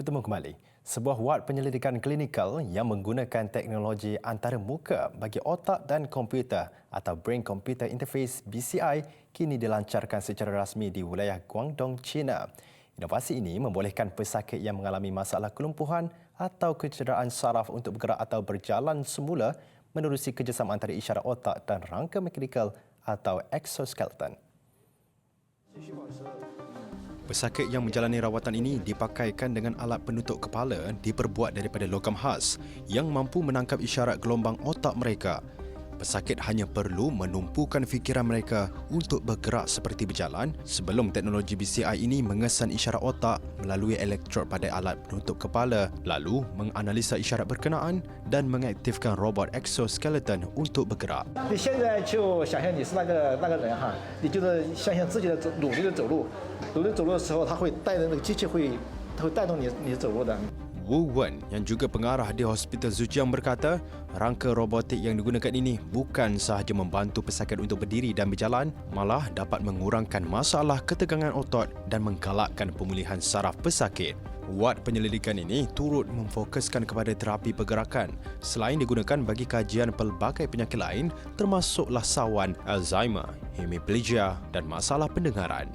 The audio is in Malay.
Bertemu kembali. Sebuah wad penyelidikan klinikal yang menggunakan teknologi antaramuka bagi otak dan komputer atau Brain Computer Interface BCI kini dilancarkan secara rasmi di wilayah Guangdong, China. Inovasi ini membolehkan pesakit yang mengalami masalah kelumpuhan atau kecederaan saraf untuk bergerak atau berjalan semula menerusi kerjasama antara isyarat otak dan rangka mekanikal atau exoskeleton. Pesakit yang menjalani rawatan ini dipakaikan dengan alat penutup kepala diperbuat daripada logam khas yang mampu menangkap isyarat gelombang otak mereka Pesakit hanya perlu menumpukan fikiran mereka untuk bergerak seperti berjalan sebelum teknologi BCI ini mengesan isyarat otak melalui elektrod pada alat penutup kepala lalu menganalisa isyarat berkenaan dan mengaktifkan robot exoskeleton untuk bergerak. 你现在就想象你是那个那个人哈，你就是想象自己的走努力的走路，努力走路的时候，它会带的那个机器会，它会带动你你走路的。 Wu Wen yang juga pengarah di Hospital Zhejiang berkata, rangka robotik yang digunakan ini bukan sahaja membantu pesakit untuk berdiri dan berjalan, malah dapat mengurangkan masalah ketegangan otot dan menggalakkan pemulihan saraf pesakit. Wad penyelidikan ini turut memfokuskan kepada terapi pergerakan selain digunakan bagi kajian pelbagai penyakit lain termasuklah sawan, Alzheimer, hemiplegia dan masalah pendengaran.